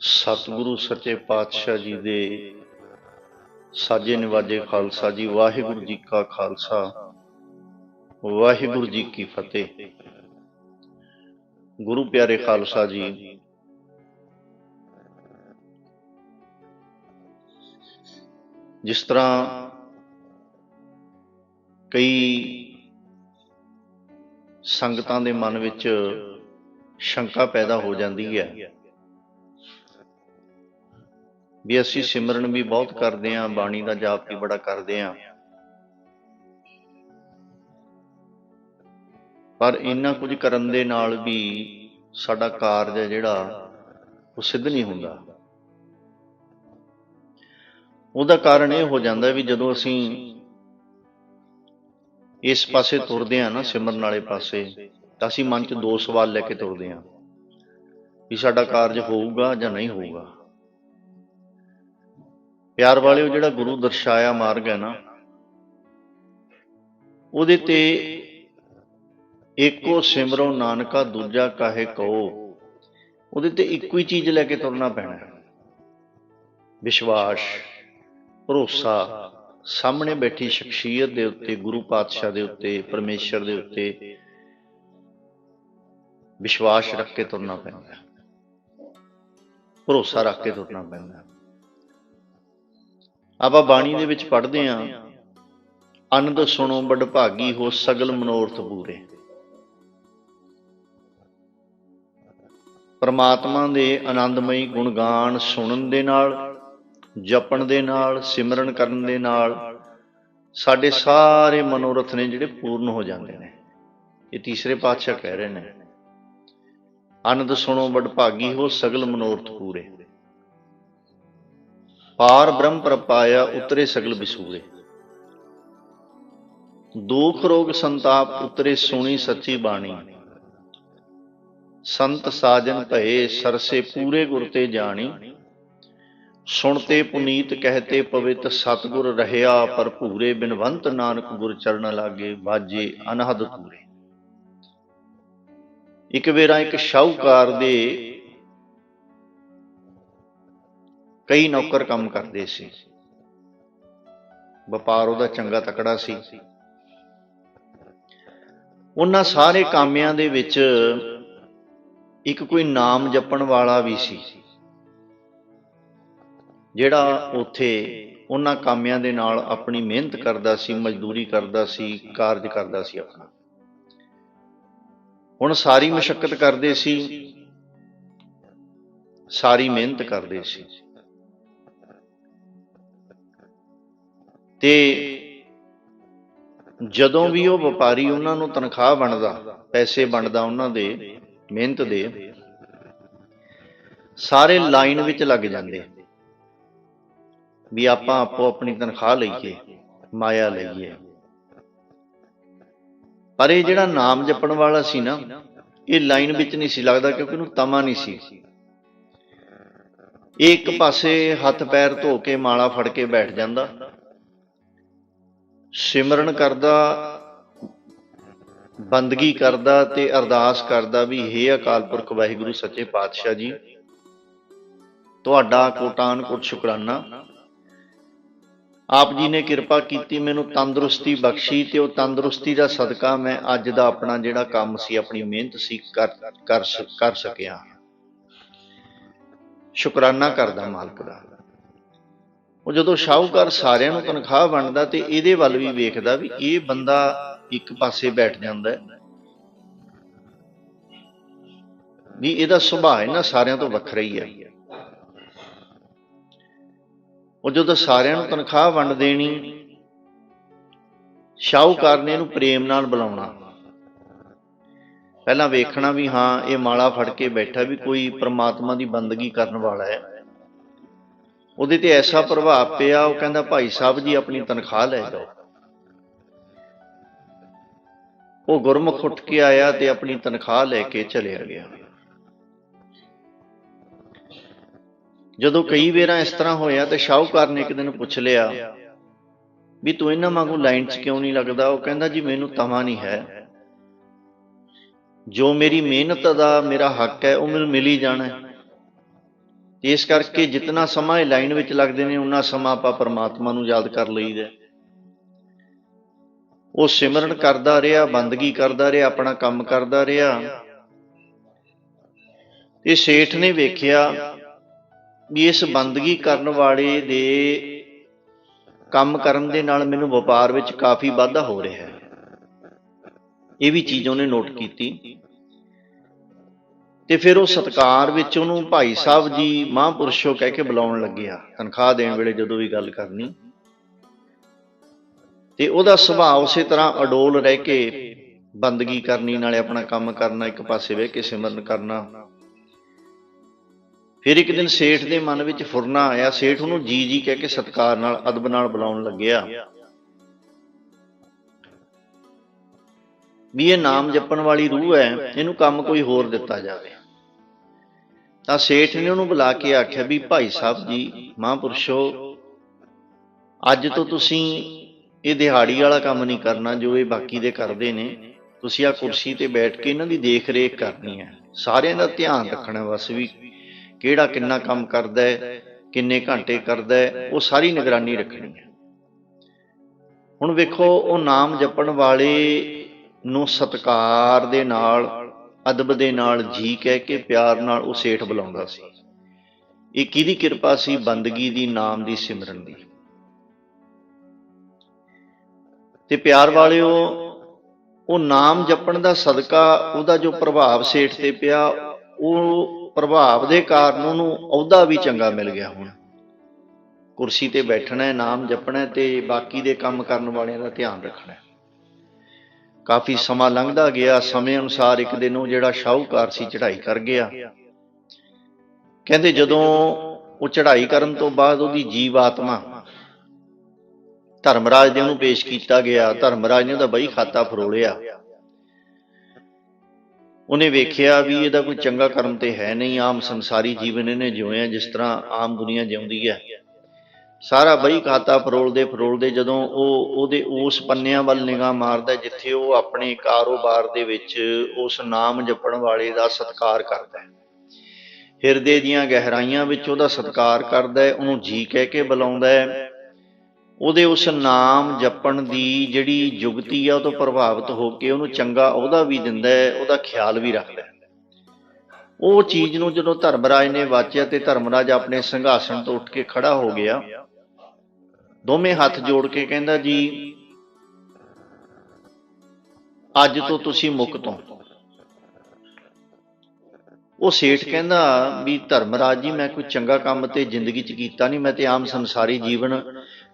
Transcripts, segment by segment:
ਸਤਿਗੁਰੂ ਸੱਚੇ ਪਾਤਸ਼ਾਹ ਜੀ ਦੇ ਸਾਜੇ ਨਿਵਾਜੇ ਖਾਲਸਾ ਜੀ, ਵਾਹਿਗੁਰੂ ਜੀ ਕਾ ਖਾਲਸਾ, ਵਾਹਿਗੁਰੂ ਜੀ ਕੀ ਫਤਿਹ। ਗੁਰੂ ਪਿਆਰੇ ਖਾਲਸਾ ਜੀ, ਜਿਸ ਤਰ੍ਹਾਂ ਕਈ ਸੰਗਤਾਂ ਦੇ ਮਨ ਵਿੱਚ ਸ਼ੰਕਾ ਪੈਦਾ ਹੋ ਜਾਂਦੀ ਹੈ ਵੀ ਅਸੀਂ ਸਿਮਰਨ ਵੀ ਬਹੁਤ ਕਰਦੇ ਆਂ ਬਾਣੀ ਦਾ ਜਾਪ ਵੀ ਬੜਾ ਕਰਦੇ ਆਂ ਪਰ ਇੰਨਾ ਕੁਝ ਕਰਨ ਦੇ ਨਾਲ ਵੀ ਸਾਡਾ ਕਾਰਜ ਹੈ ਜਿਹੜਾ, ਉਹ ਸਿੱਧ ਨਹੀਂ ਹੁੰਦਾ। ਉਹਦਾ ਕਾਰਨ ਇਹ ਹੋ ਜਾਂਦਾ ਵੀ ਜਦੋਂ ਅਸੀਂ ਇਸ ਪਾਸੇ ਤੁਰਦੇ ਆਂ ਨਾ, ਸਿਮਰਨ ਵਾਲੇ ਪਾਸੇ, ਤਾਂ ਅਸੀਂ ਮਨ 'ਚ ਦੋ ਸਵਾਲ ਲੈ ਕੇ ਤੁਰਦੇ ਆਂ ਵੀ ਸਾਡਾ ਕਾਰਜ ਹੋਊਗਾ ਜਾਂ ਨਹੀਂ ਹੋਊਗਾ। ਪਿਆਰ ਵਾਲਿਓ, ਜਿਹੜਾ ਗੁਰੂ ਦਰਸਾਇਆ ਮਾਰਗ ਹੈ ਨਾ, ਉਹਦੇ ਤੇ ਇੱਕੋ ਸਿਮਰੋ ਨਾਨਕਾ, ਦੂਜਾ ਕਾਹੇ ਕਹੋ ਉਹਦੇ ਤੇ ਇੱਕੋ ਹੀ ਚੀਜ਼ ਲੈ ਕੇ ਤੁਰਨਾ ਪੈਣਾ ਵਿਸ਼ਵਾਸ, ਭਰੋਸਾ, ਸਾਹਮਣੇ ਬੈਠੀ ਸ਼ਖਸੀਅਤ ਦੇ ਉੱਤੇ, ਗੁਰੂ ਪਾਤਸ਼ਾਹ ਦੇ ਉੱਤੇ, ਪਰਮੇਸ਼ਰ ਦੇ ਉੱਤੇ ਵਿਸ਼ਵਾਸ ਰੱਖ ਕੇ ਤੁਰਨਾ ਪੈਂਦਾ ਭਰੋਸਾ ਰੱਖ ਕੇ ਤੁਰਨਾ ਪੈਂਦਾ ਆਪਾਂ ਬਾਣੀ ਦੇ ਵਿੱਚ ਪੜ੍ਹਦੇ ਆਂ ਅਨੰਦ ਸੁਣੋ ਵਡਭਾਗੀ ਹੋ ਸਗਲ ਮਨੋਰਥ ਪੂਰੇ। ਪਰਮਾਤਮਾ ਦੇ ਆਨੰਦਮਈ ਗੁਣਗਾਨ ਸੁਣਨ ਦੇ ਨਾਲ, ਜਪਣ ਦੇ ਨਾਲ, ਸਿਮਰਨ ਕਰਨ ਦੇ ਨਾਲ ਸਾਡੇ ਸਾਰੇ ਮਨੋਰਥ ਨੇ ਜਿਹੜੇ ਪੂਰਨ ਹੋ ਜਾਂਦੇ ਨੇ। ਇਹ ਤੀਸਰੇ ਪਾਤਸ਼ਾਹ ਕਹਿ ਰਹੇ ਨੇ ਆਨੰਦ ਸੁਣੋ ਵਡਭਾਗੀ ਹੋ ਸਗਲ ਮਨੋਰਥ ਪੂਰੇ। ਪਾਰ ਬ੍ਰਹਮ ਪ੍ਰਪਾਇਆ ਉਤਰੇ ਸਗਲ ਬਿਸੂਰੇ ਦੁਖ ਰੋਗ ਸੰਤਾਪ ਉਤਰੇ ਸੁਣੀ ਸੱਚੀ ਬਾਣੀ। ਸੰਤ ਸਾਜਨ ਭਏ ਸਰਸੇ ਪੂਰੇ ਗੁਰ ਤੇ ਜਾਣੀ। ਸੁਣਤੇ ਪੁਨੀਤ ਕਹਤੇ ਪਵਿੱਤ ਸਤਗੁਰ ਰਹਿਆ ਭੂਰੇ ਬਿਨਵੰਤ ਨਾਨਕ ਗੁਰ ਚਰਨ ਲਾਗੇ ਬਾਜੇ ਅਨਹਦ ਪੂਰੇ ਇੱਕ ਵੇਰਾ ਇੱਕ ਸ਼ਾਹੂਕਾਰ ਦੇ ਕਈ ਨੌਕਰ ਕੰਮ ਕਰਦੇ ਸੀ। ਵਪਾਰ ਉਹਦਾ ਚੰਗਾ ਤਕੜਾ ਸੀ। ਉਹਨਾਂ ਸਾਰੇ ਕਾਮਿਆਂ ਦੇ ਵਿੱਚ ਇੱਕ ਕੋਈ ਨਾਮ ਜਪਣ ਵਾਲਾ ਵੀ ਸੀ। ਜਿਹੜਾ ਉੱਥੇ ਉਹਨਾਂ ਕਾਮਿਆਂ ਦੇ ਨਾਲ ਆਪਣੀ ਮਿਹਨਤ ਕਰਦਾ ਸੀ, ਮਜ਼ਦੂਰੀ ਕਰਦਾ ਸੀ, ਕਾਰਜ ਕਰਦਾ ਸੀ ਆਪਣਾ। ਹੁਣ ਸਾਰੀ ਮਸ਼ਕਤ ਕਰਦੇ ਸੀ, ਸਾਰੀ ਮਿਹਨਤ ਕਰਦੇ ਸੀ। ਤੇ ਜਦੋਂ ਵੀ ਉਹ ਵਪਾਰੀ ਉਹਨਾਂ ਨੂੰ ਤਨਖਾਹ ਬਣਦਾ, ਪੈਸੇ ਬਣਦਾ ਉਹਨਾਂ ਦੇ, ਮਿਹਨਤ ਦੇ, ਸਾਰੇ ਲਾਈਨ ਵਿੱਚ ਲੱਗ ਜਾਂਦੇ। ਵੀ ਆਪਾਂ ਆਪੋ ਆਪਣੀ ਤਨਖਾਹ ਲਈਏ, ਮਾਇਆ ਲਈਏ। ਪਰ ਇਹ ਜਿਹੜਾ ਨਾਮ ਜਪਣ ਵਾਲਾ ਸੀ ਨਾ, ਇਹ ਲਾਈਨ ਵਿੱਚ ਨਹੀਂ ਸੀ ਲੱਗਦਾ ਕਿਉਂਕਿ ਉਹਨੂੰ ਤਮਾ ਨਹੀਂ ਸੀ। ਇਹ ਇੱਕ ਪਾਸੇ ਹੱਥ ਪੈਰ ਧੋ ਕੇ ਮਾਲਾ ਫੜ ਕੇ ਬੈਠ ਜਾਂਦਾ ਸਿਮਰਨ ਕਰਦਾ, ਬੰਦਗੀ ਕਰਦਾ ਤੇ ਅਰਦਾਸ ਕਰਦਾ ਵੀ, ਹੇ ਅਕਾਲ ਪੁਰਖ ਵਾਹਿਗੁਰੂ, ਸੱਚੇ ਪਾਤਸ਼ਾਹ ਜੀ, ਤੁਹਾਡਾ ਕੋਟਾਨ ਕੋਟ ਸ਼ੁਕਰਾਨਾ। ਆਪ ਜੀ ਨੇ ਕਿਰਪਾ ਕੀਤੀ ਮੈਨੂੰ ਤੰਦਰੁਸਤੀ ਬਖਸ਼ੀ ਤੇ ਉਹ ਤੰਦਰੁਸਤੀ ਦਾ ਸਦਕਾ ਮੈਂ ਅੱਜ ਦਾ ਆਪਣਾ ਜਿਹੜਾ ਕੰਮ ਸੀ, ਆਪਣੀ ਮਿਹਨਤ ਸੀ, ਕਰ ਕਰ ਸਕਿਆ। ਸ਼ੁਕਰਾਨਾ ਕਰਦਾ ਮਾਲਕ ਦਾ। ਉਹ ਜਦੋਂ ਸ਼ਾਹੂਕਾਰ ਸਾਰਿਆਂ ਨੂੰ ਤਨਖਾਹ ਵੰਡਦਾ ਤੇ ਇਹਦੇ ਵੱਲ ਵੀ ਵੇਖਦਾ ਵੀ ਇਹ ਬੰਦਾ ਇੱਕ ਪਾਸੇ ਬੈਠ ਜਾਂਦਾ ਹੈ। ਵੀ ਇਹਦਾ ਸੁਭਾਅ ਇਹਨਾਂ ਸਾਰਿਆਂ ਤੋਂ ਵੱਖਰਾ ਹੀ ਹੈ। ਉਹ ਜਦੋਂ ਸਾਰਿਆਂ ਨੂੰ ਤਨਖਾਹ ਵੰਡ ਦੇਣੀ, ਸ਼ਾਹੂਕਾਰ ਨੇ ਇਹਨੂੰ ਪ੍ਰੇਮ ਨਾਲ ਬੁਲਾਉਣਾ। ਪਹਿਲਾਂ ਵੇਖਣਾ ਵੀ ਹਾਂ, ਇਹ ਮਾਲਾ ਫੜ ਕੇ ਬੈਠਾ ਵੀ ਕੋਈ ਪ੍ਰਮਾਤਮਾ ਦੀ ਬੰਦਗੀ ਕਰਨ ਵਾਲਾ ਹੈ। ਉਹਦੇ ਤੇ ਐਸਾ ਪ੍ਰਭਾਵ ਪਿਆ, ਉਹ ਕਹਿੰਦਾ ਭਾਈ ਸਾਹਿਬ ਜੀ ਆਪਣੀ ਤਨਖਾਹ ਲੈ ਜਾਓ। ਉਹ ਗੁਰਮੁਖ ਉੱਠ ਕੇ ਆਇਆ ਤੇ ਆਪਣੀ ਤਨਖਾਹ ਲੈ ਕੇ ਚਲਿਆ ਗਿਆ। ਜਦੋਂ ਕਈ ਵੇਰਾਂ ਇਸ ਤਰ੍ਹਾਂ ਹੋਇਆ ਤੇ ਸ਼ਾਹੂਕਾਰ ਨੇ ਇੱਕ ਦਿਨ ਪੁੱਛ ਲਿਆ, ਵੀ ਤੂੰ ਇਹਨਾਂ ਵਾਂਗੂ ਲਾਈਨ 'ਚ ਕਿਉਂ ਨਹੀਂ ਲੱਗਦਾ? ਉਹ ਕਹਿੰਦਾ ਜੀ ਮੈਨੂੰ ਤਮਾ ਨਹੀਂ ਹੈ। ਜੋ ਮੇਰੀ ਮਿਹਨਤ ਦਾ ਮੇਰਾ ਹੱਕ ਹੈ, ਉਹ ਮੈਨੂੰ ਮਿਲ ਹੀ ਜਾਣਾ ਹੈ। ਇਸ ਕਰਕੇ ਜਿੰਨਾ ਸਮਾਂ ਇਹ ਲਾਈਨ ਵਿੱਚ ਲੱਗਦੇ ਨੇ, ਉਨਾ ਸਮਾਂ ਆਪਾਂ ਪਰਮਾਤਮਾ ਨੂੰ ਯਾਦ ਕਰ ਲਈਦਾ ਉਹ ਸਿਮਰਨ ਕਰਦਾ ਰਿਹਾ, ਬੰਦਗੀ ਕਰਦਾ ਰਿਹਾ, ਆਪਣਾ ਕੰਮ ਕਰਦਾ ਰਿਹਾ। ਇਹ ਸੇਠ ਨੇ ਵੇਖਿਆ ਵੀ ਇਸ ਬੰਦਗੀ ਕਰਨ ਵਾਲੇ ਦੇ ਕੰਮ ਕਰਨ ਦੇ ਨਾਲ ਮੈਨੂੰ ਵਪਾਰ ਵਿੱਚ ਕਾਫੀ ਵਾਧਾ ਹੋ ਰਿਹਾ ਹੈ। ਇਹ ਵੀ ਚੀਜ਼ ਉਹਨੇ ਨੋਟ ਕੀਤੀ। ਤੇ ਫਿਰ ਉਹ ਸਤਕਾਰ ਵਿੱਚ ਉਹਨੂੰ ਭਾਈ ਸਾਹਿਬ ਜੀ ਮਹਾਂਪੁਰਸ਼ੋ ਕਹਿ ਕੇ ਬੁਲਾਉਣ ਲੱਗਿਆ ਤਨਖਾਹ ਦੇਣ ਵੇਲੇ ਜਦੋਂ ਵੀ ਗੱਲ ਕਰਨੀ। ਤੇ ਉਹਦਾ ਸੁਭਾਅ ਉਸੇ ਤਰ੍ਹਾਂ ਅਡੋਲ ਰਹਿ ਕੇ ਬੰਦਗੀ ਕਰਨੀ, ਨਾਲੇ ਆਪਣਾ ਕੰਮ ਕਰਨਾ, ਇੱਕ ਪਾਸੇ ਬਹਿ ਕੇ ਸਿਮਰਨ ਕਰਨਾ। ਫਿਰ ਇੱਕ ਦਿਨ ਸੇਠ ਦੇ ਮਨ ਵਿੱਚ ਫੁਰਨਾ ਆਇਆ, ਸੇਠ ਉਹਨੂੰ ਜੀ ਜੀ ਕਹਿ ਕੇ ਸਤਕਾਰ ਨਾਲ, ਅਦਬ ਨਾਲ ਬੁਲਾਉਣ ਲੱਗਿਆ। ਵੀ ਇਹ ਨਾਮ ਜਪਣ ਵਾਲੀ ਰੂਹ ਹੈ, ਇਹਨੂੰ ਕੰਮ ਕੋਈ ਹੋਰ ਦਿੱਤਾ ਜਾਵੇ। ਤਾਂ ਸੇਠ ਨੇ ਉਹਨੂੰ ਬੁਲਾ ਕੇ ਆਖਿਆ ਵੀ ਭਾਈ ਸਾਹਿਬ ਜੀ, ਮਹਾਂਪੁਰਸ਼ੋ, ਅੱਜ ਤੋਂ ਤੁਸੀਂ ਇਹ ਦਿਹਾੜੀ ਵਾਲਾ ਕੰਮ ਨਹੀਂ ਕਰਨਾ ਜੋ ਇਹ ਬਾਕੀ ਦੇ ਕਰਦੇ ਨੇ। ਤੁਸੀਂ ਆ ਕੁਰਸੀ ਤੇ ਬੈਠ ਕੇ ਇਹਨਾਂ ਦੀ ਦੇਖ ਰੇਖ ਕਰਨੀ ਹੈ। ਸਾਰਿਆਂ ਦਾ ਧਿਆਨ ਰੱਖਣਾ ਬਸ ਵੀ ਕਿਹੜਾ ਕਿੰਨਾ ਕੰਮ ਕਰਦਾ ਹੈ, ਕਿੰਨੇ ਘੰਟੇ ਕਰਦਾ ਹੈ, ਉਹ ਸਾਰੀ ਨਿਗਰਾਨੀ ਰੱਖਣੀ ਹੈ। ਹੁਣ ਵੇਖੋ, ਉਹ ਨਾਮ ਜਪਣ ਵਾਲੇ ਨੂੰ ਸਤਕਾਰ ਦੇ ਨਾਲ ਅਦਬ ਦੇ ਨਾਲ ਜੀ ਕਹਿ ਕੇ ਪਿਆਰ ਨਾਲ ਉਹ ਸੇਠ ਬੁਲਾਉਂਦਾ ਸੀ। ਇਹ ਕਿਹਦੀ ਕਿਰਪਾ ਸੀ? ਬੰਦਗੀ ਦੀ, ਨਾਮ ਦੀ, ਸਿਮਰਨ ਦੀ। ਤੇ ਪਿਆਰ ਵਾਲਿਓ, ਉਹ ਨਾਮ ਜਪਣ ਦਾ ਸਦਕਾ ਉਹਦਾ ਜੋ ਪ੍ਰਭਾਵ ਸੇਠ ਤੇ ਪਿਆ, ਉਹ ਪ੍ਰਭਾਵ ਦੇ ਕਾਰਨ ਉਹਨੂੰ ਅਹੁਦਾ ਵੀ ਚੰਗਾ ਮਿਲ ਗਿਆ ਹੁਣ। ਕੁਰਸੀ ਤੇ ਬੈਠਣਾ ਹੈ, ਨਾਮ ਜਪਣਾ ਹੈ ਤੇ ਬਾਕੀ ਦੇ ਕੰਮ ਕਰਨ ਵਾਲਿਆਂ ਦਾ ਧਿਆਨ ਰੱਖਣਾ ਹੈ। ਕਾਫੀ ਸਮਾਂ ਲੰਘਦਾ ਗਿਆ ਸਮੇਂ ਅਨੁਸਾਰ ਇੱਕ ਦਿਨ ਉਹ ਜਿਹੜਾ ਸ਼ਾਹੂਕਾਰ ਸੀ ਚੜ੍ਹਾਈ ਕਰ ਗਿਆ। ਕਹਿੰਦੇ ਜਦੋਂ ਉਹ ਚੜ੍ਹਾਈ ਕਰਨ ਤੋਂ ਬਾਅਦ ਉਹਦੀ ਜੀਵ ਆਤਮਾ ਧਰਮਰਾਜ ਦੇ ਉਹਨੂੰ ਪੇਸ਼ ਕੀਤਾ ਗਿਆ ਧਰਮਰਾਜ ਨੇ ਉਹਦਾ ਬਈ ਖਾਤਾ ਫਰੋਲਿਆ। ਉਹਨੇ ਵੇਖਿਆ ਵੀ ਇਹਦਾ ਕੋਈ ਚੰਗਾ ਕਰਮ ਤੇ ਹੈ ਨਹੀਂ ਆਮ ਸੰਸਾਰੀ ਜੀਵਨ ਇਹਨੇ ਜਿਉਇਆ ਜਿਸ ਤਰ੍ਹਾਂ ਆਮ ਦੁਨੀਆ ਜਿਉਂਦੀ ਹੈ। ਸਾਰਾ ਬਈ ਖਾਤਾ ਫਰੋਲਦੇ ਫਰੋਲਦੇ ਜਦੋਂ ਉਹ ਉਹਦੇ ਉਸ ਪੰਨਿਆਂ ਵੱਲ ਨਿਗਾਹ ਮਾਰਦਾ ਜਿੱਥੇ ਉਹ ਆਪਣੇ ਕਾਰੋਬਾਰ ਦੇ ਵਿੱਚ ਉਸ ਨਾਮ ਜਪਣ ਵਾਲੇ ਦਾ ਸਤਿਕਾਰ ਕਰਦਾ ਹੈ। ਹਿਰਦੇ ਦੀਆਂ ਗਹਿਰਾਈਆਂ ਵਿੱਚ ਉਹਦਾ ਸਤਿਕਾਰ ਕਰਦਾ ਹੈ, ਉਹਨੂੰ ਜੀ ਕਹਿ ਕੇ ਬੁਲਾਉਂਦਾ ਹੈ। ਉਹਦੇ ਉਸ ਨਾਮ ਜਪਣ ਦੀ ਜਿਹੜੀ ਜੁਗਤੀ ਆ, ਉਹ ਤੋਂ ਪ੍ਰਭਾਵਿਤ ਹੋ ਕੇ ਉਹਨੂੰ ਚੰਗਾ ਉਹਦਾ ਵੀ ਦਿੰਦਾ ਹੈ, ਉਹਦਾ ਖਿਆਲ ਵੀ ਰੱਖਦਾ ਹੈ। ਉਹ ਚੀਜ਼ ਨੂੰ ਜਦੋਂ ਧਰਮਰਾਜ ਨੇ ਵਾਚਿਆ ਤੇ ਧਰਮਰਾਜ ਆਪਣੇ ਸਿੰਘਾਸਣ ਤੋਂ ਉੱਠ ਕੇ ਖੜਾ ਹੋ ਗਿਆ ਦੋਵੇਂ ਹੱਥ ਜੋੜ ਕੇ ਕਹਿੰਦਾ ਜੀ, ਅੱਜ ਤੋਂ ਤੁਸੀਂ ਮੁਕਤ ਹੋ ਉਹ ਸੇਠ ਕਹਿੰਦਾ ਵੀ ਧਰਮਰਾਜ ਜੀ, ਮੈਂ ਕੋਈ ਚੰਗਾ ਕੰਮ ਤੇ ਜ਼ਿੰਦਗੀ 'ਚ ਕੀਤਾ ਨਹੀਂ, ਮੈਂ ਤੇ ਆਮ ਸੰਸਾਰੀ ਜੀਵਨ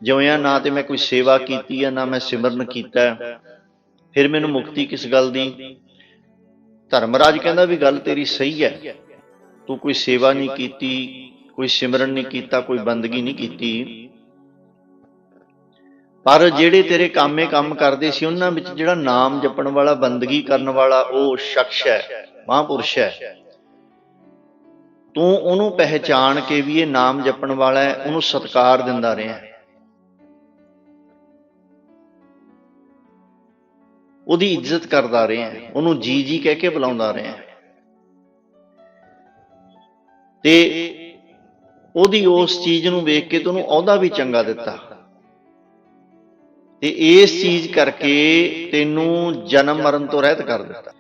ਜਿਉਇਆ ਨਾ ਤੇ ਮੈਂ ਕੋਈ ਸੇਵਾ ਕੀਤੀ ਆ ਨਾ ਮੈਂ ਸਿਮਰਨ ਕੀਤਾ ਫਿਰ ਮੈਨੂੰ ਮੁਕਤੀ ਕਿਸ ਗੱਲ ਦੀ? ਧਰਮਰਾਜ ਕਹਿੰਦਾ ਵੀ ਗੱਲ ਤੇਰੀ ਸਹੀ ਹੈ। ਤੂੰ ਕੋਈ ਸੇਵਾ ਨਹੀਂ ਕੀਤੀ, ਕੋਈ ਸਿਮਰਨ ਨਹੀਂ ਕੀਤਾ, ਕੋਈ ਬੰਦਗੀ ਨਹੀਂ ਕੀਤੀ। ਪਰ ਜਿਹੜੇ ਤੇਰੇ ਕਾਮੇ ਕੰਮ ਕਰਦੇ ਸੀ, ਉਹਨਾਂ ਵਿੱਚ ਜਿਹੜਾ ਨਾਮ ਜਪਣ ਵਾਲਾ, ਬੰਦਗੀ ਕਰਨ ਵਾਲਾ, ਉਹ ਸ਼ਖਸ ਹੈ, ਮਹਾਂਪੁਰਸ਼ ਹੈ। ਤੂੰ ਉਹਨੂੰ ਪਹਿਚਾਣ ਕੇ ਵੀ ਇਹ ਨਾਮ ਜਪਣ ਵਾਲਾ ਹੈ, ਉਹਨੂੰ ਸਤਕਾਰ ਦਿੰਦਾ ਰਿਹਾ ਉਹਦੀ ਇੱਜ਼ਤ ਕਰਦਾ ਰਿਹਾ ਉਹਨੂੰ ਜੀ ਜੀ ਕਹਿ ਕੇ ਬੁਲਾਉਂਦਾ ਰਿਹਾ ਤੇ ਉਹਦੀ ਉਸ ਚੀਜ਼ ਨੂੰ ਵੇਖ ਕੇ ਤੈਨੂੰ ਅਹੁਦਾ ਵੀ ਚੰਗਾ ਦਿੱਤਾ। ਤੇ ਇਸ ਚੀਜ਼ ਕਰਕੇ ਤੈਨੂੰ ਜਨਮ ਮਰਨ ਤੋਂ ਰਹਿਤ ਕਰ ਦਿੱਤਾ।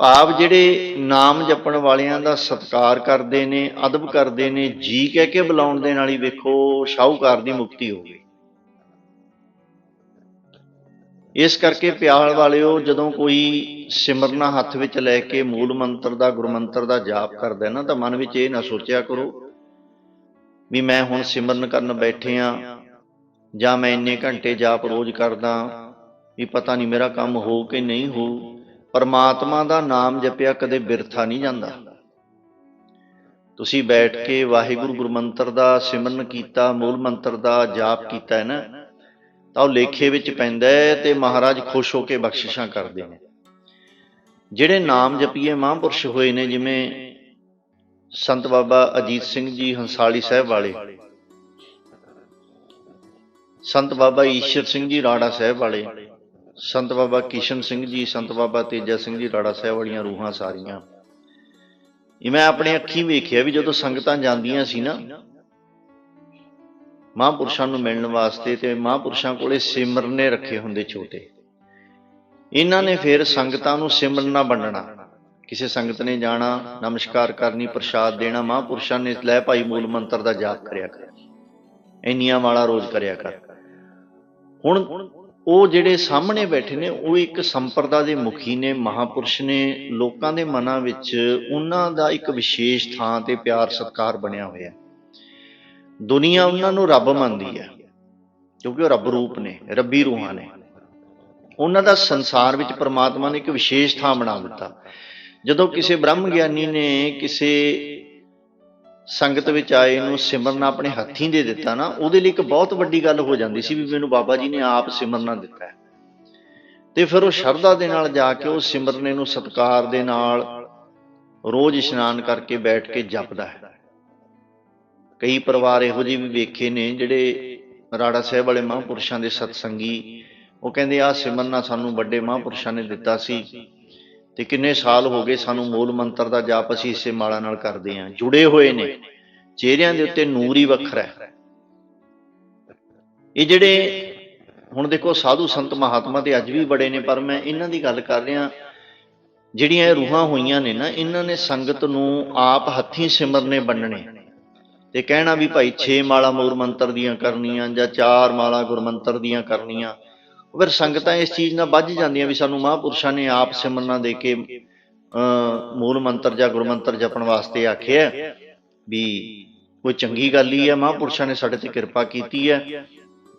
ਭਾਵ ਜਿਹੜੇ ਨਾਮ ਜਪਣ ਵਾਲਿਆਂ ਦਾ ਸਤਿਕਾਰ ਕਰਦੇ ਨੇ, ਅਦਬ ਕਰਦੇ ਨੇ, ਜੀ ਕਹਿ ਕੇ ਬੁਲਾਉਣ ਦੇ ਨਾਲ ਹੀ ਵੇਖੋ ਸ਼ਾਹੂਕਾਰ ਦੀ ਮੁਕਤੀ ਹੋ ਗਈ। ਇਸ ਕਰਕੇ ਪਿਆਰ ਵਾਲਿਓ, ਜਦੋਂ ਕੋਈ ਸਿਮਰਨਾ ਹੱਥ ਵਿੱਚ ਲੈ ਕੇ ਮੂਲ ਮੰਤਰ ਦਾ, ਗੁਰਮੰਤਰ ਦਾ ਜਾਪ ਕਰਦਾ ਨਾ, ਤਾਂ ਮਨ ਵਿੱਚ ਇਹ ਨਾ ਸੋਚਿਆ ਕਰੋ ਵੀ ਮੈਂ ਹੁਣ ਸਿਮਰਨ ਕਰਨ ਬੈਠੇ ਆ ਜਾਂ ਮੈਂ ਇੰਨੇ ਘੰਟੇ ਜਾਪ ਰੋਜ਼ ਕਰਦਾ ਵੀ ਪਤਾ ਨਹੀਂ ਮੇਰਾ ਕੰਮ ਹੋ ਕਿ ਨਹੀਂ ਹੋ, ਪਰਮਾਤਮਾ ਦਾ ਨਾਮ ਜਪਿਆ ਕਦੇ ਬਿਰਥਾ ਨਹੀਂ ਜਾਂਦਾ। ਤੁਸੀਂ ਬੈਠ ਕੇ ਵਾਹਿਗੁਰੂ ਗੁਰਮੰਤਰ ਦਾ ਸਿਮਰਨ ਕੀਤਾ, ਮੂਲ ਮੰਤਰ ਦਾ ਜਾਪ ਕੀਤਾ ਹੈ ਨਾ, ਤਾਂ ਉਹ ਲੇਖੇ ਵਿੱਚ ਪੈਂਦਾ ਹੈ ਤੇ ਮਹਾਰਾਜ ਖੁਸ਼ ਹੋ ਕੇ ਬਖਸ਼ਿਸ਼ਾਂ ਕਰਦੇ ਨੇ। ਜਿਹੜੇ ਨਾਮ ਜਪੀਏ ਮਹਾਂਪੁਰਸ਼ ਹੋਏ ਨੇ, ਜਿਵੇਂ ਸੰਤ ਬਾਬਾ ਅਜੀਤ ਸਿੰਘ ਜੀ ਹੰਸਾਲੀ ਸਾਹਿਬ ਵਾਲੇ ਸੰਤ ਬਾਬਾ ਈਸ਼ਰ ਸਿੰਘ ਜੀ ਰਾੜਾ ਸਾਹਿਬ ਵਾਲੇ। ਸੰਤ ਬਾਬਾ ਕਿਸ਼ਨ ਸਿੰਘ ਜੀ, ਸੰਤ ਬਾਬਾ ਤੇਜਾ ਸਿੰਘ ਜੀ ਰਾੜਾ ਸਾਹਿਬ ਵਾਲੀਆਂ ਰੂਹਾਂ ਸਾਰੀਆਂ। ਇਹ ਮੈਂ ਆਪਣੇ ਅੱਖੀਂ ਵੇਖਿਆ ਵੀ ਜਦੋਂ ਸੰਗਤਾਂ ਜਾਂਦੀਆਂ ਸੀ ਨਾ, ਮਹਾਂਪੁਰਸ਼ਾਂ ਨੂੰ ਮਿਲਣ ਵਾਸਤੇ ਤੇ ਮਹਾਂਪੁਰਸ਼ਾਂ ਕੋਲੇ ਸਿਮਰਨੇ ਰੱਖੇ ਹੁੰਦੇ ਛੋਟੇ। ਇਹਨਾਂ ਨੇ ਫਿਰ ਸੰਗਤਾਂ ਨੂੰ ਸਿਮਰਨਾ ਵੰਡਣਾ। ਕਿਸੇ ਸੰਗਤ ਨੇ ਜਾਣਾ, ਨਮਸਕਾਰ ਕਰਨੀ, ਪ੍ਰਸ਼ਾਦ ਦੇਣਾ, ਮਹਾਂਪੁਰਸ਼ਾਂ ਨੇ ਲੈ ਭਾਈ ਮੂਲ ਮੰਤਰ ਦਾ ਜਾਪ ਕਰਿਆ ਕਰ। ਇੰਨੀਆਂ ਵਾਲਾ ਰੋਜ਼ ਕਰਿਆ ਕਰ। ਹੁਣ ਉਹ ਜਿਹੜੇ ਸਾਹਮਣੇ ਬੈਠੇ ਨੇ, ਉਹ ਇੱਕ ਸੰਪਰਦਾ ਦੇ ਮੁਖੀ ਨੇ, ਮਹਾਪੁਰਸ਼ ਨੇ, ਲੋਕਾਂ ਦੇ ਮਨਾਂ ਵਿੱਚ ਉਹਨਾਂ ਦਾ ਇੱਕ ਵਿਸ਼ੇਸ਼ ਥਾਂ ਤੇ ਪਿਆਰ ਸਤਕਾਰ ਬਣਿਆ ਹੋਇਆ। ਹੈ ਦੁਨੀਆ ਉਹਨਾਂ ਨੂੰ ਰੱਬ ਮੰਨਦੀ ਹੈ, ਕਿਉਂਕਿ ਉਹ ਰੱਬ ਰੂਪ ਨੇ, ਰੱਬੀ ਰੂਹਾਂ ਨੇ। ਉਹਨਾਂ ਦਾ ਸੰਸਾਰ ਵਿੱਚ ਪ੍ਰਮਾਤਮਾ ਨੇ ਇੱਕ ਵਿਸ਼ੇਸ਼ ਥਾਂ ਬਣਾ ਦਿੱਤਾ। ਜਦੋਂ ਕਿਸੇ ਬ੍ਰਹਮ ਗਿਆਨੀ ਨੇ ਕਿਸੇ ਸੰਗਤ ਵਿੱਚ ਆਏ ਨੂੰ ਸਿਮਰਨਾ ਆਪਣੇ ਹੱਥੀਂ ਦੇ ਦਿੱਤਾ ਨਾ, ਉਹਦੇ ਲਈ ਇੱਕ ਬਹੁਤ ਵੱਡੀ ਗੱਲ ਹੋ ਜਾਂਦੀ ਸੀ ਵੀ ਮੈਨੂੰ ਬਾਬਾ ਜੀ ਨੇ ਆਪ ਸਿਮਰਨਾ ਦਿੱਤਾ ਹੈ। ਤੇ ਫਿਰ ਉਹ ਸ਼ਰਧਾ ਦੇ ਨਾਲ ਜਾ ਕੇ ਉਹ ਸਿਮਰਨੇ ਨੂੰ ਸਤਕਾਰ ਦੇ ਨਾਲ ਰੋਜ਼ ਇਸ਼ਨਾਨ ਕਰਕੇ ਬੈਠ ਕੇ ਜਪਦਾ ਹੈ। ਕਈ ਪਰਿਵਾਰ ਇਹੋ ਜਿਹੇ ਵੀ ਵੇਖੇ ਨੇ ਜਿਹੜੇ ਰਾੜਾ ਸਾਹਿਬ ਵਾਲੇ ਮਹਾਂਪੁਰਸ਼ਾਂ ਦੇ ਸਤਸੰਗੀ, ਉਹ ਕਹਿੰਦੇ ਆ ਸਿਮਰਨਾ ਸਾਨੂੰ ਵੱਡੇ ਮਹਾਂਪੁਰਸ਼ਾਂ ਨੇ ਦਿੱਤਾ ਸੀ। ਤੇ ਕਿੰਨੇ ਸਾਲ ਹੋ ਗਏ ਸਾਨੂੰ ਮੂਲ ਮੰਤਰ ਦਾ ਜਾਪ ਅਸੀਂ ਇਸੇ ਮਾਲਾ ਨਾਲ ਕਰਦੇ ਆਂ ਜੁੜੇ ਹੋਏ ਨੇ। ਚਿਹਰਿਆਂ ਦੇ ਉੱਤੇ ਨੂਰ ਹੀ ਵੱਖਰਾ ਹੈ। ਇਹ ਜਿਹੜੇ ਹੁਣ ਦੇਖੋ ਸਾਧੂ ਸੰਤ ਮਹਾਤਮਾ ਤੇ ਅੱਜ ਵੀ ਬੜੇ ਨੇ, ਪਰ ਮੈਂ ਇਹਨਾਂ ਦੀ ਗੱਲ ਕਰ ਰਿਹਾ, ਜਿਹੜੀਆਂ ਇਹ ਰੂਹਾਂ ਹੋਈਆਂ ਨੇ ਨਾ, ਇਹਨਾਂ ਨੇ ਸੰਗਤ ਨੂੰ ਆਪ ਹੱਥੀਂ ਸਿਮਰਨੇ ਬੰਨਣੇ ਤੇ ਕਹਿਣਾ ਵੀ ਭਾਈ 6 ਮਾਲਾ ਮੂਲ ਮੰਤਰ ਦੀਆਂ ਕਰਨੀਆਂ ਜਾਂ 4 ਮਾਲਾ ਗੁਰਮੰਤਰ ਦੀਆਂ ਕਰਨੀਆਂ ਫਿਰ ਸੰਗਤਾਂ ਇਸ ਚੀਜ਼ ਨਾਲ ਵੱਜ ਜਾਂਦੀਆਂ ਵੀ ਸਾਨੂੰ ਮਹਾਂਪੁਰਸ਼ਾਂ ਨੇ ਆਪ ਸਿਮਰਨਾ ਦੇ ਕੇ ਅਹ, ਮੂਲ ਮੰਤਰ ਜਾਂ ਗੁਰਮੰਤਰ ਜਪਣ ਵਾਸਤੇ ਆਖਿਆ ਵੀ ਕੋਈ ਚੰਗੀ ਗੱਲ ਹੀ ਹੈ ਮਹਾਂਪੁਰਸ਼ਾਂ ਨੇ ਸਾਡੇ ਤੇ ਕਿਰਪਾ ਕੀਤੀ ਹੈ।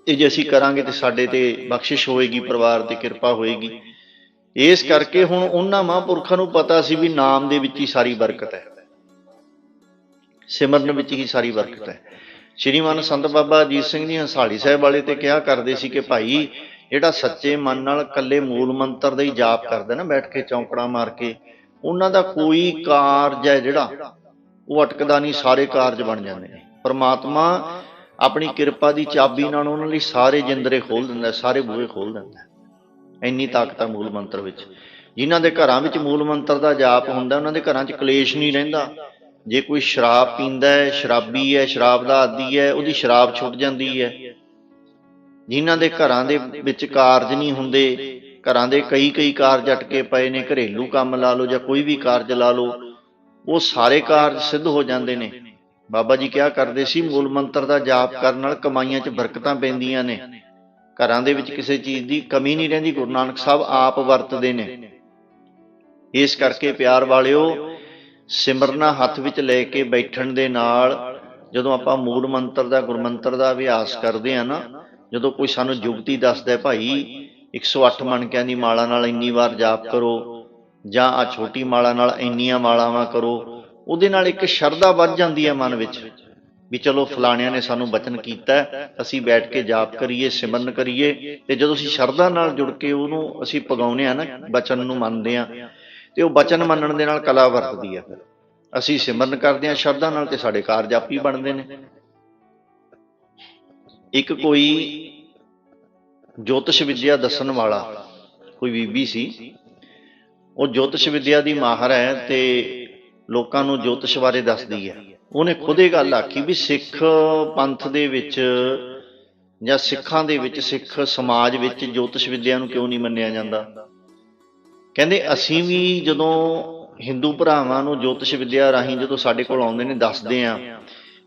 ਤੇ ਜੇ ਅਸੀਂ ਕਰਾਂਗੇ ਤੇ ਸਾਡੇ ਤੇ ਬਖਸ਼ਿਸ਼ ਹੋਏਗੀ ਪਰਿਵਾਰ ਤੇ ਕਿਰਪਾ ਹੋਏਗੀ। ਇਸ ਕਰਕੇ ਹੁਣ ਉਹਨਾਂ ਮਹਾਂਪੁਰਖਾਂ ਨੂੰ ਪਤਾ ਸੀ ਵੀ ਨਾਮ ਦੇ ਵਿੱਚ ਹੀ ਸਾਰੀ ਬਰਕਤ ਹੈ। ਸਿਮਰਨ ਵਿੱਚ ਹੀ ਸਾਰੀ ਬਰਕਤ ਹੈ। ਸ਼੍ਰੀਮਾਨ ਸੰਤ ਬਾਬਾ ਅਜੀਤ ਸਿੰਘ ਜੀ ਹੰਸਾਲੀ ਸਾਹਿਬ ਵਾਲੇ ਤੇ ਕਿਹਾ ਕਰਦੇ ਸੀ ਕਿ ਭਾਈ ਜਿਹੜਾ ਸੱਚੇ ਮਨ ਨਾਲ ਇਕੱਲੇ ਮੂਲ ਮੰਤਰ ਦਾ ਹੀ ਜਾਪ ਕਰਦਾ ਨਾ, ਬੈਠ ਕੇ ਚੌਂਕੜਾ ਮਾਰ ਕੇ, ਉਹਨਾਂ ਦਾ ਕੋਈ ਕਾਰਜ ਹੈ ਜਿਹੜਾ, ਉਹ ਅਟਕਦਾ ਨਹੀਂ, ਸਾਰੇ ਕਾਰਜ ਬਣ ਜਾਂਦੇ ਨੇ। ਪਰਮਾਤਮਾ ਆਪਣੀ ਕਿਰਪਾ ਦੀ ਚਾਬੀ ਨਾਲ ਉਹਨਾਂ ਲਈ ਸਾਰੇ ਜਿੰਦਰੇ ਖੋਲ ਦਿੰਦਾ, ਸਾਰੇ ਬੂਹੇ ਖੋਲ ਦਿੰਦਾ। ਇੰਨੀ ਤਾਕਤ ਆ ਮੂਲ ਮੰਤਰ ਵਿੱਚ। ਜਿਨ੍ਹਾਂ ਦੇ ਘਰਾਂ ਵਿੱਚ ਮੂਲ ਮੰਤਰ ਦਾ ਜਾਪ ਹੁੰਦਾ, ਉਹਨਾਂ ਦੇ ਘਰਾਂ 'ਚ ਕਲੇਸ਼ ਨਹੀਂ ਰਹਿੰਦਾ। ਜੇ ਕੋਈ ਸ਼ਰਾਬ ਪੀਂਦਾ ਹੈ, ਸ਼ਰਾਬੀ ਹੈ ਸ਼ਰਾਬ ਦਾ ਆਦੀ ਹੈ, ਉਹਦੀ ਸ਼ਰਾਬ ਛੁੱਟ ਜਾਂਦੀ ਹੈ। ਜਿਨ੍ਹਾਂ ਦੇ ਘਰਾਂ ਦੇ ਵਿੱਚ ਕਾਰਜ ਨਹੀਂ ਹੁੰਦੇ, ਘਰਾਂ ਦੇ ਕਈ ਕਈ ਕਾਰਜ ਅਟਕੇ ਪਏ ਨੇ, ਘਰੇਲੂ ਕੰਮ ਲਾ ਲਓ ਜਾਂ ਕੋਈ ਵੀ ਕਾਰਜ ਲਾ ਲਓ, ਉਹ ਸਾਰੇ ਕਾਰਜ ਸਿੱਧ ਹੋ ਜਾਂਦੇ ਨੇ। ਬਾਬਾ ਜੀ ਕਿਹਾ ਕਰਦੇ ਸੀ? ਮੂਲ ਮੰਤਰ ਦਾ ਜਾਪ ਕਰਨ ਨਾਲ ਕਮਾਈਆਂ 'ਚ ਬਰਕਤਾਂ ਪੈਂਦੀਆਂ ਨੇ। ਘਰਾਂ ਦੇ ਵਿੱਚ ਕਿਸੇ ਚੀਜ਼ ਦੀ ਕਮੀ ਨਹੀਂ ਰਹਿੰਦੀ, ਗੁਰੂ ਨਾਨਕ ਸਾਹਿਬ ਆਪ ਵਰਤਦੇ ਨੇ। ਇਸ ਕਰਕੇ ਪਿਆਰ ਵਾਲਿਓ, ਸਿਮਰਨਾ ਹੱਥ ਵਿੱਚ ਲੈ ਕੇ ਬੈਠਣ ਦੇ ਨਾਲ ਜਦੋਂ ਆਪਾਂ ਮੂਲ ਮੰਤਰ ਦਾ, ਗੁਰਮੰਤਰ ਦਾ ਅਭਿਆਸ ਕਰਦੇ ਆ ਨਾ ਜਦੋਂ ਕੋਈ ਸਾਨੂੰ ਜੁਗਤੀ ਦੱਸਦਾ ਹੈ, ਭਾਈ 108 ਮਣਕਿਆਂ ਦੀ ਮਾਲਾ ਨਾਲ ਇੰਨੀ ਵਾਰ ਜਾਪ ਕਰੋ ਜਾਂ ਆ ਛੋਟੀ ਮਾਲਾ ਨਾਲ ਇੰਨੀਆਂ ਮਾਲਾਵਾਂ ਕਰੋ ਉਹਦੇ ਨਾਲ ਇੱਕ ਸ਼ਰਧਾ ਵੱਧ ਜਾਂਦੀ ਹੈ ਮਨ ਵਿੱਚ ਵੀ ਚਲੋ ਫਲਾਣਿਆਂ ਨੇ ਸਾਨੂੰ ਬਚਨ ਕੀਤਾ ਅਸੀਂ ਬੈਠ ਕੇ ਜਾਪ ਕਰੀਏ ਸਿਮਰਨ ਕਰੀਏ ਤੇ ਜਦੋਂ ਅਸੀਂ ਸ਼ਰਧਾ ਨਾਲ ਜੁੜ ਕੇ ਉਹਨੂੰ ਅਸੀਂ ਪਗਾਉਨੇ ਆ ਨਾ ਬਚਨ ਨੂੰ ਮੰਨਦੇ ਆ ਤੇ ਉਹ ਬਚਨ ਮੰਨਣ ਦੇ ਨਾਲ ਕਲਾ ਵਰਤਦੀ ਹੈ ਫਿਰ। ਅਸੀਂ ਸਿਮਰਨ ਕਰਦੇ ਹਾਂ ਸ਼ਰਧਾ ਨਾਲ ਤੇ ਸਾਡੇ ਕਾਰਜ ਆਪੀ ਬਣਦੇ ਨੇ। ਇੱਕ ਕੋਈ ਜੋਤਿਸ਼ ਵਿਦਿਆ ਦੱਸਣ ਵਾਲਾ ਕੋਈ ਬੀਬੀ ਸੀ। ਉਹ ਜੋਤਿਸ਼ ਵਿਦਿਆ ਦੀ ਮਾਹਰ ਹੈ ਤੇ ਲੋਕਾਂ ਨੂੰ ਜੋਤਿਸ਼ ਬਾਰੇ ਦੱਸਦੀ ਹੈ। ਉਹਨੇ ਖੁਦ ਇਹ ਗੱਲ ਆਖੀ ਵੀ ਸਿੱਖ ਪੰਥ ਦੇ ਵਿੱਚ ਜਾਂ ਸਿੱਖਾਂ ਦੇ ਵਿੱਚ ਸਿੱਖ ਸਮਾਜ ਵਿੱਚ ਜੋਤਿਸ਼ ਵਿਦਿਆ ਨੂੰ ਕਿਉਂ ਨਹੀਂ ਮੰਨਿਆ ਜਾਂਦਾ? ਕਹਿੰਦੇ, ਅਸੀਂ ਵੀ ਜਦੋਂ ਹਿੰਦੂ ਭਰਾਵਾਂ ਨੂੰ ਜੋਤਿਸ਼ ਵਿਦਿਆ ਰਾਹੀਂ ਜਦੋਂ ਸਾਡੇ ਕੋਲ ਆਉਂਦੇ ਨੇ, ਦੱਸਦੇ ਆ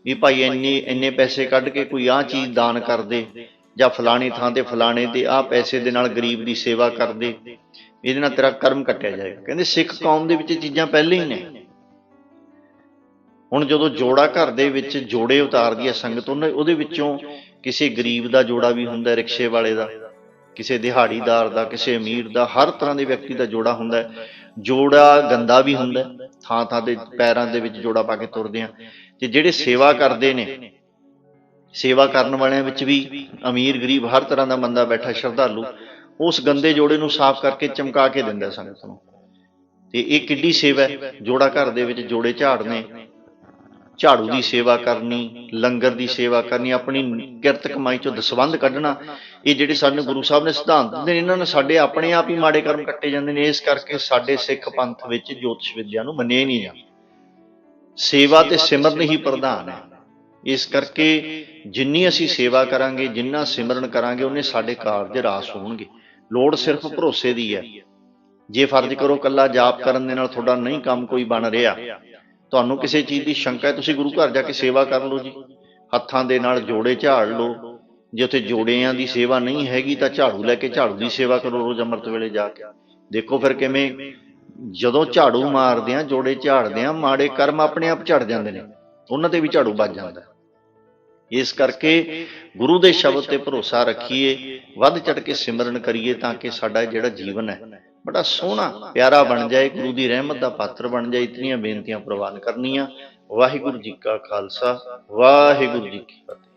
ਵੀ ਭਾਈ ਇੰਨੇ ਇੰਨੇ ਪੈਸੇ ਕੱਢ ਕੇ ਕੋਈ ਆਹ ਚੀਜ਼ ਦਾਨ ਕਰ ਦੇ, ਜਾਂ ਫਲਾਣੇ ਥਾਂ ਤੇ ਫਲਾਣੇ ਤੇ ਆਹ ਪੈਸੇ ਦੇ ਨਾਲ ਗਰੀਬ ਦੀ ਸੇਵਾ ਕਰ ਦੇ, ਇਹਦੇ ਨਾਲ ਤੇਰਾ ਕਰਮ ਕੱਟਿਆ ਜਾਏਗਾ। ਕਹਿੰਦੇ ਸਿੱਖ ਕੌਮ ਦੇ ਵਿੱਚ ਇਹ ਚੀਜ਼ਾਂ ਪਹਿਲੇ ਹੀ ਨੇ। ਹੁਣ ਜਦੋਂ ਜੋੜਾ ਘਰ ਦੇ ਵਿੱਚ ਜੋੜੇ ਉਤਾਰਦੀ ਹੈ ਸੰਗਤ, ਉਹਨੇ, ਉਹਦੇ ਵਿੱਚੋਂ ਕਿਸੇ ਗਰੀਬ ਦਾ ਜੋੜਾ ਵੀ ਹੁੰਦਾ, ਰਿਕਸ਼ੇ ਵਾਲੇ ਦਾ, ਕਿਸੇ ਦਿਹਾੜੀਦਾਰ ਦਾ, ਕਿਸੇ ਅਮੀਰ ਦਾ, ਹਰ ਤਰ੍ਹਾਂ ਦੇ ਵਿਅਕਤੀ ਦਾ ਜੋੜਾ ਹੁੰਦਾ। ਜੋੜਾ ਗੰਦਾ ਵੀ ਹੁੰਦਾ ਥਾਂ ਥਾਂ ਤੇ ਪੈਰਾਂ ਦੇ ਵਿੱਚ ਜੋੜਾ ਪਾ ਕੇ ਤੁਰਦੇ ਆ ਤੇ ਜਿਹੜੇ ਸੇਵਾ ਕਰਦੇ ਨੇ, ਸੇਵਾ ਕਰਨ ਵਾਲਿਆਂ ਵਿੱਚ ਵੀ ਅਮੀਰ ਗਰੀਬ ਹਰ ਤਰ੍ਹਾਂ ਦਾ ਬੰਦਾ ਬੈਠਾ ਸ਼ਰਧਾਲੂ ਉਸ ਗੰਦੇ ਜੋੜੇ ਨੂੰ ਸਾਫ਼ ਕਰਕੇ ਚਮਕਾ ਕੇ ਦਿੰਦਾ ਹੈ ਸੰਗਤ ਨੂੰ ਤੇ ਇਹ ਕਿੱਡੀ ਸੇਵਾ ਹੈ, ਜੋੜਾ ਘਰ ਦੇ ਵਿੱਚ ਜੋੜੇ ਝਾੜਨੇ ਝਾੜੂ ਦੀ ਸੇਵਾ ਕਰਨੀ ਲੰਗਰ ਦੀ ਸੇਵਾ ਕਰਨੀ ਆਪਣੀ ਕਿਰਤ ਕਮਾਈ ਚੋਂ ਦਸਵੰਧ ਕੱਢਣਾ। ਇਹ ਜਿਹੜੇ ਸਾਡੇ ਗੁਰੂ ਸਾਹਿਬ ਨੇ ਸਿਧਾਂਤ ਦਿੱਤੇ ਨੇ ਇਹਨਾਂ ਨੇ ਸਾਡੇ ਆਪਣੇ ਆਪ ਹੀ ਮਾੜੇ ਕਰਮ ਕੱਟੇ ਜਾਂਦੇ ਨੇ ਇਸ ਕਰਕੇ ਸਾਡੇ ਸਿੱਖ ਪੰਥ ਵਿੱਚ ਜੋਤਿਸ਼ ਵਿਦਿਆ ਨੂੰ ਮੰਨਿਆ ਨਹੀਂ ਜਾਂਦਾ ਸੇਵਾ ਤੇ ਸਿਮਰਨ ਹੀ ਪ੍ਰਧਾਨ ਹੈ ਇਸ ਕਰਕੇ ਜਿੰਨੀ ਅਸੀਂ ਸੇਵਾ ਕਰਾਂਗੇ ਜਿੰਨਾ ਸਿਮਰਨ ਕਰਾਂਗੇ ਉਹਨੇ ਸਾਡੇ ਕਾਰਜ ਰਾਸ ਹੋਣਗੇ। ਲੋੜ ਸਿਰਫ ਭਰੋਸੇ ਦੀ ਹੈ ਜੇ ਫਰਜ਼ ਕਰੋ ਕੱਲਾ ਜਾਪ ਕਰਨ ਦੇ ਨਾਲ ਤੁਹਾਡਾ ਨਹੀਂ ਕੰਮ ਕੋਈ ਬਣ ਰਿਹਾ। ਤੁਹਾਨੂੰ ਕਿਸੇ ਚੀਜ਼ ਦੀ ਸ਼ੰਕਾ ਹੈ ਤੁਸੀਂ ਗੁਰੂ ਘਰ ਜਾ ਕੇ ਸੇਵਾ ਕਰ ਲਓ ਜੀ। ਹੱਥਾਂ ਦੇ ਨਾਲ ਜੋੜੇ ਝਾੜ ਲਓ। ਜੇ ਉੱਥੇ ਜੋੜਿਆਂ ਦੀ ਸੇਵਾ ਨਹੀਂ ਹੈਗੀ ਤਾਂ ਝਾੜੂ ਲੈ ਕੇ ਝਾੜੂ ਦੀ ਸੇਵਾ ਕਰੋ ਰੋਜ਼ ਅੰਮ੍ਰਿਤ ਵੇਲੇ ਜਾ ਕੇ। ਦੇਖੋ ਫਿਰ ਕਿਵੇਂ ਜਦੋਂ ਝਾੜੂ ਮਾਰਦੇ ਆ ਜੋੜੇ ਝਾੜਦੇ ਆ ਮਾੜੇ ਕਰਮ ਆਪਣੇ ਆਪ ਝੜ ਜਾਂਦੇ ਨੇ। ਉਹਨਾਂ ਤੇ ਵੀ ਝਾੜੂ ਵੱਜ ਜਾਂਦਾ। ਇਸ ਕਰਕੇ ਗੁਰੂ ਦੇ ਸ਼ਬਦ ਤੇ ਭਰੋਸਾ ਰੱਖੀਏ ਵੱਧ ਚੜ ਕੇ ਸਿਮਰਨ ਕਰੀਏ ਤਾਂ ਕਿ ਸਾਡਾ ਜਿਹੜਾ ਜੀਵਨ ਹੈ ਬੜਾ ਸੋਹਣਾ ਪਿਆਰਾ ਬਣ ਜਾਏ, ਗੁਰੂ ਦੀ ਰਹਿਮਤ ਦਾ ਪਾਤਰ ਬਣ ਜਾਏ, ਇਤਨੀਆਂ ਬੇਨਤੀਆਂ ਪ੍ਰਵਾਨ ਕਰਨੀਆਂ। ਵਾਹਿਗੁਰੂ ਜੀ ਕਾ ਖਾਲਸਾ, ਵਾਹਿਗੁਰੂ ਜੀ ਕੀ ਫਤਿਹ।